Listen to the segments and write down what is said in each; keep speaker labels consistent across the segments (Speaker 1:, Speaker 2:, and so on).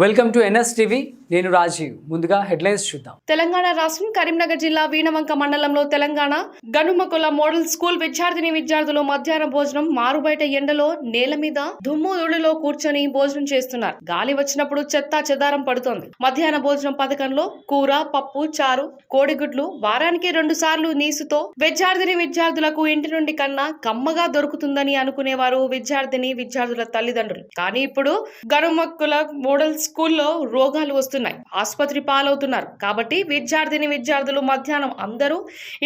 Speaker 1: Welcome to NS TV నేను రాజీవ్. ముందుగా headlines చూద్దాం.
Speaker 2: తెలంగాణ రాష్ట్రం కరీంనగర్ జిల్లా వీణవంక మండలంలో తెలంగాణ గనుమకుల మోడల్ స్కూల్ విద్యార్థిని విద్యార్థులు మధ్యాహ్న భోజనం మారుబయట ఎండలో నేల మీద దుమ్ము ధూళిలో కూర్చొని భోజనం చేస్తున్నారు. గాలి వచ్చినప్పుడు చెత్త చెదారం పడుతోంది. మధ్యాహ్న భోజనం పథకంలో కూర పప్పు చారు కోడిగుడ్లు వారానికి రెండు సార్లు నీసుతో విద్యార్థిని విద్యార్థులకు ఇంటి నుండి కన్నా కమ్మగా దొరుకుతుందని అనుకునేవారు విద్యార్థిని విద్యార్థుల తల్లిదండ్రులు. కానీ ఇప్పుడు గనుమక్కుల మోడల్ స్కూల్లో రోగాలు వస్తున్నాయి. ఆసుపత్రి పాలవుతున్నారు. కాబట్టి విద్యార్థిని విద్యార్థులు మధ్యాహ్నం అందరూ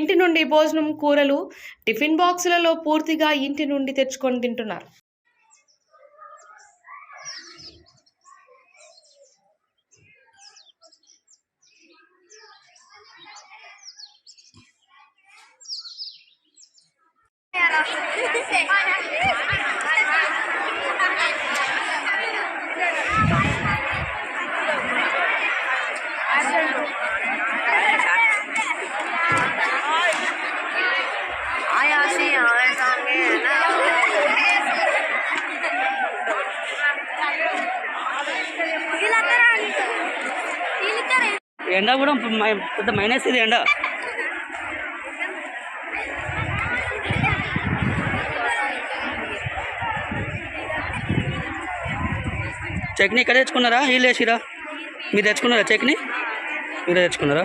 Speaker 2: ఇంటి నుండి భోజనం కూరలు టిఫిన్ బాక్సులలో పూర్తిగా ఇంటి నుండి తెచ్చుకొని తింటున్నారు.
Speaker 3: ఎండ కూడా మై- పెద్ద మైనస్ ఇది ఎండ. చట్నీ ఇక్కడ తెచ్చుకున్నారా? వీళ్ళు వేసిరా మీరు తెచ్చుకున్నారా చట్నీ మీరు తెచ్చుకున్నారా?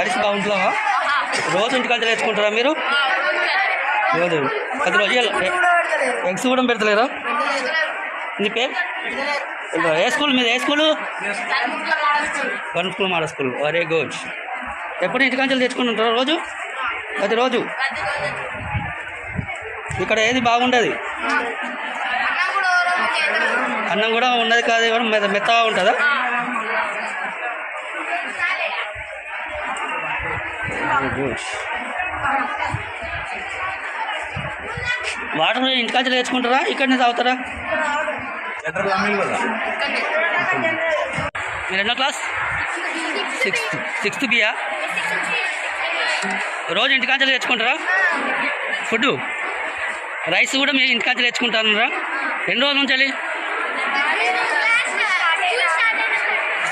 Speaker 3: కలిసి బాగుంటున్నావా? రోజు ఇంటికి తెచ్చుకుంటారా మీరు? రోజు. ప్రతి రోజు ఎగ్స్ కూడా పెడతలేరా నీ పేరు? ఏ స్కూల్ మీద? ఏ స్కూలు? వన్ స్కూల్ మాడ స్కూల్. వెరీ గుడ్ ఎప్పుడు ఇంటికాంచెలు తెచ్చుకుంటుంటారా రోజు? ప్రతిరోజు ఇక్కడ ఏది బాగుండదు? అన్నం కూడా ఉన్నది కాదు కూడా మెత్తగా ఉంటుందా? గుడ్ వాటర్ ఇంటికాంచెలు తెచ్చుకుంటారా? ఇక్కడనే తాగుతారా? మీరు ఎన్నో క్లాస్? సిక్స్త్ సిక్స్త్ బియా రోజు ఇంటికాంచెలు తెచ్చుకుంటారా? ఫుడ్ రైస్ కూడా మీరు ఇంటికాంచెలు తెచ్చుకుంటారా? ఎన్ని రోజుల నుంచి వెళ్ళి?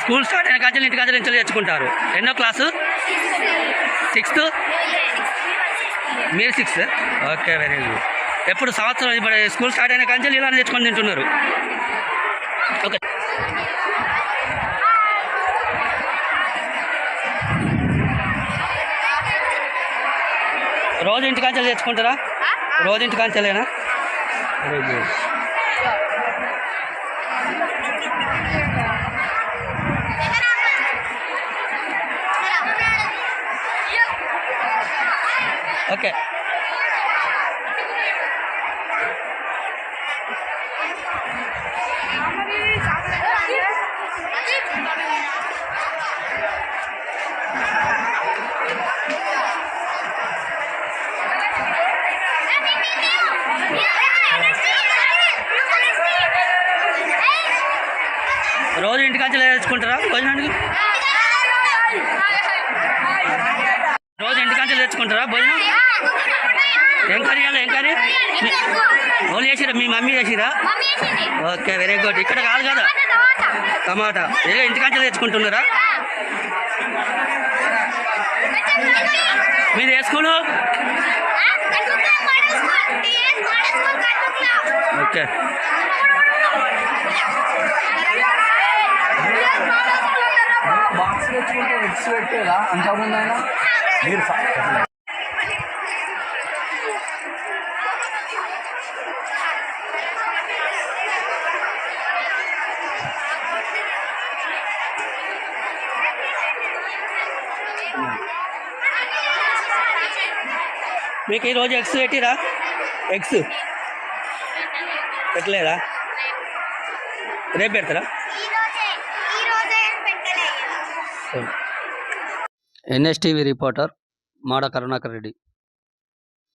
Speaker 3: స్కూల్ స్టార్ట్ అయిన కాంచెలు ఇంటికాంచెలు నుంచి తెచ్చుకుంటారు. ఎన్నో క్లాసు? సిక్స్త్ మీరు సిక్స్త్ ఓకే వెరీ గుడ్ ఎప్పుడు సంవత్సరం ఇప్పుడు స్కూల్ స్టార్ట్ అయిన కాంచెలు ఇలానే తెచ్చుకొని తింటున్నారు. ఓకే రోజు ఇంటి కాంచెలు తెచ్చుకుంటారా? రోజు ఇంటి కాంచెలేనా? వెరీ గుడ్ ఓకే రోజు ఇంటి కాంచెలు తెచ్చుకుంటారా భోజనానికి రోజు ఇంటి కాంచెలు తెచ్చుకుంటారా? భోజనం? ఏం కర్రీ ఇవ్వాలి? ఏం కర్రీ? మీ- చేసిరా? మీ మమ్మీ చేసిరా? Okay very good. ఇక్కడ కాదు కదా.
Speaker 4: టమాటా.
Speaker 3: టమాటా ఏదో ఇంటికాంచెలు తెచ్చుకుంటున్నారా? మీరు ఏ స్కూలు? ఓకే.
Speaker 1: బాక్స్ తెచ్చుకుంటే ఎగ్స్ పెట్టేదా? అంతకుముందు ఆయన మీరు
Speaker 3: మీకు ఈరోజు ఎగ్స్ పెట్టిరా? ఎగ్స్? పెట్టలేదా? రేపు పెడతారా
Speaker 4: ఈ రోజే ఈ రోజే పెట్టలేదు
Speaker 3: N S T V reporter Mada Karunakar Reddy.